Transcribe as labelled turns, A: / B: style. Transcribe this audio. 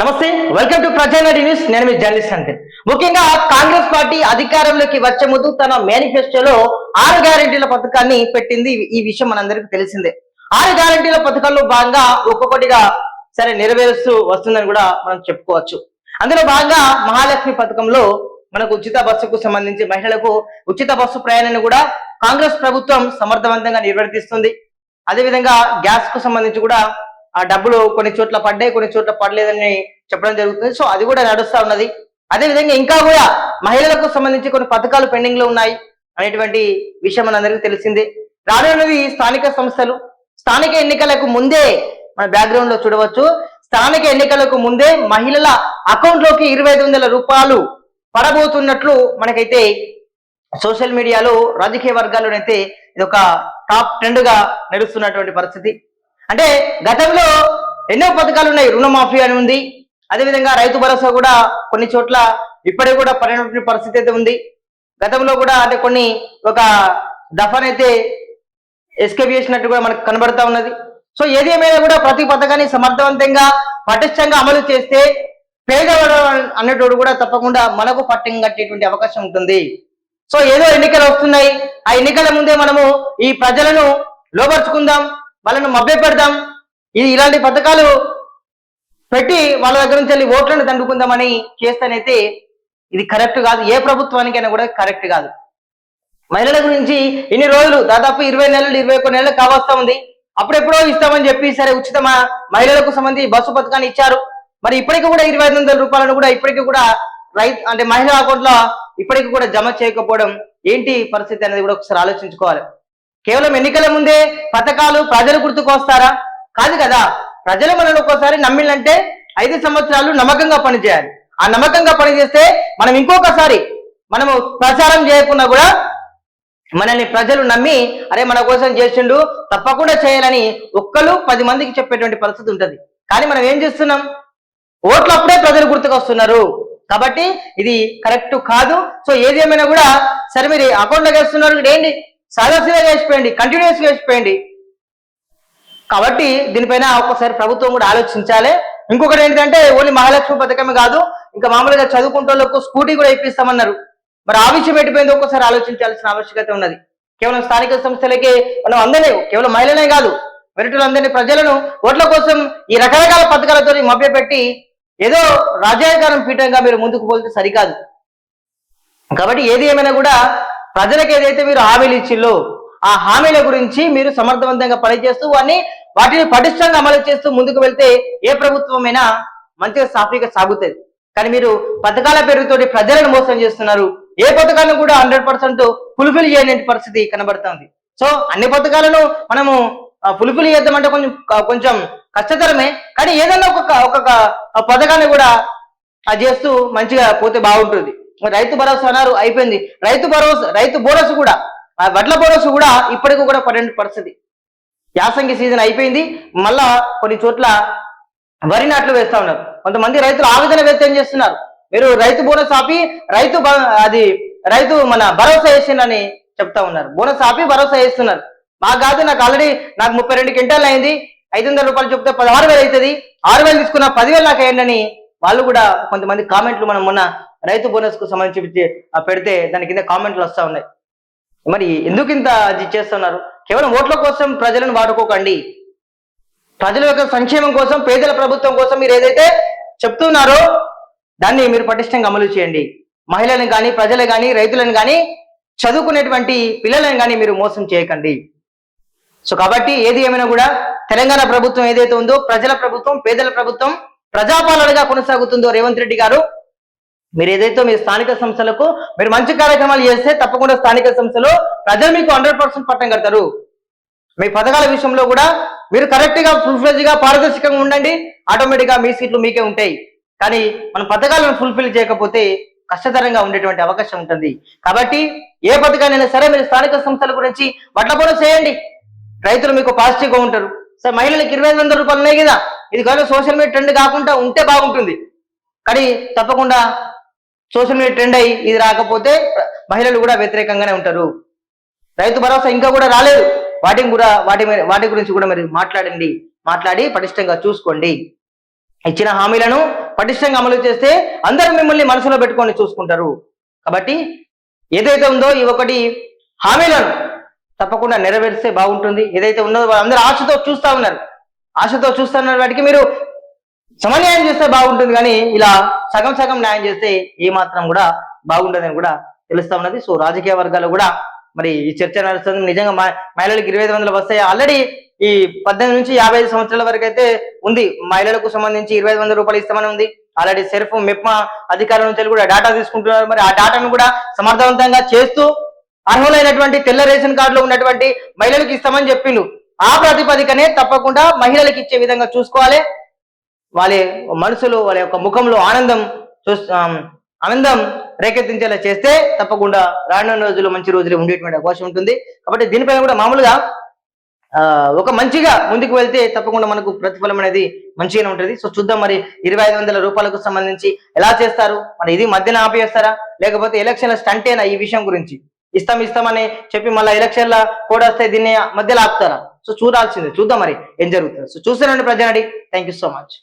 A: నమస్తే welcome to ప్రజానాడి news నేను మీ journalist అంటే ముఖ్యంగా కాంగ్రెస్ పార్టీ అధికారంలోకి వచ్చే ముందు తన మేనిఫెస్టోలో ఆరు గ్యారెంటీల పథకాన్ని పెట్టింది ఈ విషయం మనందరికీ తెలిసిందే. ఆరు గ్యారెంటీల పథకాల్లో భాగంగా ఒక్కొక్కటిగా సరే నెరవేరుస్తూ వస్తుందని కూడా మనం చెప్పుకోవచ్చు. అందులో భాగంగా మహాలక్ష్మి పథకంలో మనకు ఉచిత బస్సుకు సంబంధించి మహిళలకు ఉచిత బస్సు ప్రయాణాన్ని కూడా కాంగ్రెస్ ప్రభుత్వం సమర్థవంతంగా నిర్వర్తిస్తుంది. అదేవిధంగా గ్యాస్కు సంబంధించి కూడా ఆ డబ్బులు కొన్ని చోట్ల పడ్డాయి కొన్ని చోట్ల పడలేదని చెప్పడం జరుగుతుంది. సో అది కూడా నడుస్తూ ఉన్నది. అదే విధంగా ఇంకా కూడా మహిళలకు సంబంధించి కొన్ని పథకాలు పెండింగ్లో ఉన్నాయి అనేటువంటి విషయం మనందరికీ తెలిసిందే. రానున్నది స్థానిక సంస్థలు. స్థానిక ఎన్నికలకు ముందే మన బ్యాక్గ్రౌండ్లో చూడవచ్చు. స్థానిక ఎన్నికలకు ముందే మహిళల అకౌంట్లోకి ఇరవై ఐదు వందల రూపాయలు పడబోతున్నట్లు మనకైతే సోషల్ మీడియాలో రాజకీయ వర్గాల్లోనైతే ఇది ఒక టాప్ ట్రెండ్గా నడుస్తున్నటువంటి పరిస్థితి. అంటే గతంలో ఎన్నో పథకాలు ఉన్నాయి. రుణమాఫీ అని ఉంది. అదేవిధంగా రైతు భరోసా కూడా కొన్ని చోట్ల ఇప్పటికి కూడా పడినటువంటి పరిస్థితి అయితే ఉంది. గతంలో కూడా అంటే కొన్ని ఒక దఫానైతే ఎస్కేప్ చేసినట్టు కూడా మనకు కనబడతా ఉన్నది. సో ఏది ఏమైనా కూడా ప్రతి పథకాన్ని సమర్థవంతంగా పటిష్టంగా అమలు చేస్తే పేదవాడు అన్నటోడు కూడా తప్పకుండా మనకు పట్టం కట్టేటువంటి అవకాశం ఉంటుంది. సో ఏదో ఎన్నికలు వస్తున్నాయి. ఆ ఎన్నికల ముందే మనము ఈ ప్రజలను లోపరుచుకుందాం వాళ్ళను మభ్య పెడదాం ఇది ఇలాంటి పథకాలు పెట్టి వాళ్ళ దగ్గర నుంచి వెళ్ళి ఓట్లను దండుకుందామని చేస్తానైతే ఇది కరెక్ట్ కాదు. ఏ ప్రభుత్వానికైనా కూడా కరెక్ట్ కాదు. మహిళల గురించి ఇన్ని రోజులు దాదాపు ఇరవై నెలలు ఇరవై ఒక్క నెలలు కావస్తా ఉంది. అప్పుడెప్పుడో ఇస్తామని చెప్పి సరే ఉచితమా మహిళలకు సంబంధించి బస్సు పథకాన్ని ఇచ్చారు. మరి ఇప్పటికి కూడా ఇరవై ఐదు వందల రూపాయలను కూడా ఇప్పటికి కూడా రైతు అంటే మహిళా అకౌంట్లో ఇప్పటికి కూడా జమ చేయకపోవడం ఏంటి పరిస్థితి అనేది కూడా ఒకసారి ఆలోచించుకోవాలి. కేవలం ఎన్నికల ముందే పథకాలు ప్రజలు గుర్తుకొస్తారా? కాదు కదా. ప్రజలు మనల్ని ఒక్కోసారి నమ్మిళ్ళంటే ఐదు సంవత్సరాలు నమ్మకంగా పనిచేయాలి. ఆ నమ్మకంగా పనిచేస్తే మనం ఇంకొకసారి మనము ప్రచారం చేయకున్నా కూడా మనల్ని ప్రజలు నమ్మి అరే మన కోసం చేసిండు తప్పకుండా చేయాలని ఒక్కరు పది మందికి చెప్పేటువంటి పరిస్థితి ఉంటుంది. కానీ మనం ఏం చేస్తున్నాం? ఓట్లప్పుడే ప్రజలు గుర్తుకొస్తున్నారు. కాబట్టి ఇది కరెక్ట్ కాదు. సో ఏది ఏమైనా కూడా సరే మీరు అకౌంట్లో వేస్తున్నారు. ఏంటి సదస్సుగా వేసిపోయండి కంటిన్యూస్గా వేసిపోయండి కాబట్టి దీనిపైన ఒక్కసారి ప్రభుత్వం కూడా ఆలోచించాలి. ఇంకొకటి ఏంటంటే ఓన్లీ మహాలక్ష్మి పథకమే కాదు ఇంకా మామూలుగా చదువుకుంటోళ్ళకు స్కూటీ కూడా ఇప్పిస్తామన్నారు. మరి ఆ విషయం ఎట్టిపోయిందో ఒక్కసారి ఆలోచించాల్సిన ఆవశ్యకత ఉన్నది. కేవలం స్థానిక సంస్థలకే మనం అందరినీ కేవలం మహిళలే కాదు వెరటులందరినీ ప్రజలను ఓట్ల కోసం ఈ రకరకాల పథకాలతో మభ్యపెట్టి ఏదో రాజ్యాధికారం పీఠంగా మీరు ముందుకు పోతే సరికాదు. కాబట్టి ఏది ఏమైనా కూడా ప్రజలకు ఏదైతే మీరు హామీలు ఇచ్చిల్లో ఆ హామీల గురించి మీరు సమర్థవంతంగా పనిచేస్తూ వాటిని వాటిని పటిష్టంగా అమలు చేస్తూ ముందుకు వెళ్తే ఏ ప్రభుత్వమైనా మంచిగా సాఫీగా సాగుతుంది. కానీ మీరు పథకాల పేరుతోటి ప్రజలను మోసం చేస్తున్నారు. ఏ పథకాలను కూడా హండ్రెడ్ పర్సెంట్ ఫుల్ఫిల్ చేయలేని పరిస్థితి కనబడుతుంది. సో అన్ని పథకాలను మనము ఫుల్ఫిల్ చేద్దామంటే కొంచెం కొంచెం కష్టతరమే. కానీ ఏదైనా ఒక ఒక పథకాన్ని కూడా అది చేస్తూ మంచిగా పోతే బాగుంటుంది. రైతు భరోసా అన్నారు అయిపోయింది. రైతు భరోసా రైతు బోనస్ కూడా ఆ వడ్ల బోనస్ కూడా ఇప్పటికి కూడా పన్నెండు పరిస్థితి యాసంగి సీజన్ అయిపోయింది. మళ్ళా కొన్ని చోట్ల వరి నాట్లు వేస్తా ఉన్నారు. కొంతమంది రైతులు ఆవేదన వ్యక్తం చేస్తున్నారు? మీరు రైతు బోనస్ ఆపి రైతు అది రైతు మన భరోసా వేసిందని చెప్తా ఉన్నారు. బోనస్ ఆపి భరోసా వేస్తున్నారు మాకు కాదు నాకు ఆల్రెడీ నాకు ముప్పై రెండు క్వింటాలు అయింది. ఐదు వందల రూపాయలు చెప్తే పదహారు వేలు అవుతుంది. ఆరు వేలు తీసుకున్న పదివేలు నాకు అయ్యండి వాళ్ళు కూడా కొంతమంది కామెంట్లు మనం మొన్న రైతు బోనస్కు సంబంధించి ఆ పెడితే దాని కింద కామెంట్లు వస్తా ఉన్నాయి. మరి ఎందుకు ఇంత అది చేస్తున్నారు? కేవలం ఓట్ల కోసం ప్రజలను వాడుకోకండి. ప్రజల యొక్క సంక్షేమం కోసం పేదల ప్రభుత్వం కోసం మీరు ఏదైతే చెప్తున్నారో దాన్ని మీరు పటిష్టంగా అమలు చేయండి. మహిళలను కానీ ప్రజలను కానీ రైతులను కానీ చదువుకునేటువంటి పిల్లలను కానీ మీరు మోసం చేయకండి. సో కాబట్టి ఏది ఏమైనా కూడా తెలంగాణ ప్రభుత్వం ఏదైతే ఉందో ప్రజల ప్రభుత్వం పేదల ప్రభుత్వం ప్రజాపాలనగా కొనసాగుతుందో రేవంత్ రెడ్డి గారు మీరు ఏదైతే మీ స్థానిక సంస్థలకు మీరు మంచి కార్యక్రమాలు చేస్తే తప్పకుండా స్థానిక సంస్థలు ప్రజలు మీకు హండ్రెడ్ పర్సెంట్ పట్టం కడతారు. మీ పథకాల విషయంలో కూడా మీరు కరెక్ట్గా ఫుల్ఫిల్గా పారదర్శకంగా ఉండండి. ఆటోమేటిక్గా మీ సీట్లు మీకే ఉంటాయి. కానీ మన పథకాలను ఫుల్ఫిల్ చేయకపోతే కష్టతరంగా ఉండేటువంటి అవకాశం ఉంటుంది. కాబట్టి ఏ పథకానైనా సరే మీరు స్థానిక సంస్థల గురించి వడ్ల చేయండి. రైతులు మీకు పాజిటివ్గా ఉంటారు. సార్ మహిళలకు ఇరవై ఐదు వందల రూపాయలు ఉన్నాయి కదా. ఇది కానీ సోషల్ మీడియా ట్రెండ్ కాకుండా ఉంటే బాగుంటుంది. కానీ తప్పకుండా సోషల్ మీడియా ట్రెండ్ అయ్యి ఇది రాకపోతే మహిళలు కూడా వ్యతిరేకంగానే ఉంటారు. రైతు భరోసా ఇంకా కూడా రాలేదు. వాటిని కూడా వాటి మీద వాటి గురించి కూడా మీరు మాట్లాడండి. మాట్లాడి పటిష్టంగా చూసుకోండి. ఇచ్చిన హామీలను పటిష్టంగా అమలు చేస్తే అందరూ మిమ్మల్ని మనసులో పెట్టుకొని చూసుకుంటారు. కాబట్టి ఏదైతే ఉందో ఈ ఒకటి హామీలను తప్పకుండా నెరవేరిస్తే బాగుంటుంది. ఏదైతే ఉన్నదో అందరూ ఆశతో చూస్తా ఉన్నారు. ఆశతో చూస్తున్న వాటికి మీరు సమన్యాయం చేస్తే బాగుంటుంది కానీ ఇలా సగం సగం న్యాయం చేస్తే ఏ మాత్రం కూడా బాగుండదని కూడా తెలుస్తా ఉన్నది. సో రాజకీయ వర్గాలు కూడా మరి ఈ చర్చ నడుస్తుంది. నిజంగా మహిళలకు ఇరవై ఐదు వందలు వస్తాయి. ఆల్రెడీ ఈ పద్దెనిమిది నుంచి యాభై ఐదు సంవత్సరాల వరకు అయితే ఉంది. మహిళలకు సంబంధించి ఇరవై ఐదు వందల రూపాయలు ఇస్తామని ఉంది. ఆల్రెడీ సెర్ఫ్ మెప్మా అధికారుల నుంచి కూడా డేటా తీసుకుంటున్నారు. మరి ఆ డేటాను కూడా సమర్థవంతంగా చేస్తూ అర్హులైనటువంటి తెల్ల రేషన్ కార్డులో ఉన్నటువంటి మహిళలకు ఇస్తామని చెప్పిండు. ఆ ప్రాతిపదికనే తప్పకుండా మహిళలకు ఇచ్చే విధంగా చూసుకోవాలి. వాళ్ళ మనసులో వాళ్ళ యొక్క ముఖంలో ఆనందం చూస్- ఆనందం రేకెత్తించేలా చేస్తే తప్పకుండా రానున్న రోజుల్లో మంచి రోజులు ఉండేటువంటి అవకాశం ఉంటుంది. కాబట్టి దీనిపైన కూడా మామూలుగా ఒక మంచిగా ముందుకు వెళ్తే తప్పకుండా మనకు ప్రతిఫలం అనేది మంచిగానే ఉంటుంది. సో చూద్దాం మరి ఇరవై ఐదు వందల రూపాయలకు సంబంధించి ఎలా చేస్తారు? మరి ఇది మధ్యన ఆపేస్తారా? లేకపోతే ఎలక్షన్ల స్టంటేనా ఈ విషయం గురించి? ఇస్తాం ఇస్తామని చెప్పి మళ్ళీ ఎలక్షన్ల కూడా వస్తే దీన్ని మధ్యలో ఆపుతారా? సో చూడాల్సిందే. చూద్దాం మరి ఏం జరుగుతుంది. సో చూస్తానండి ప్రజానడి. Thank you so much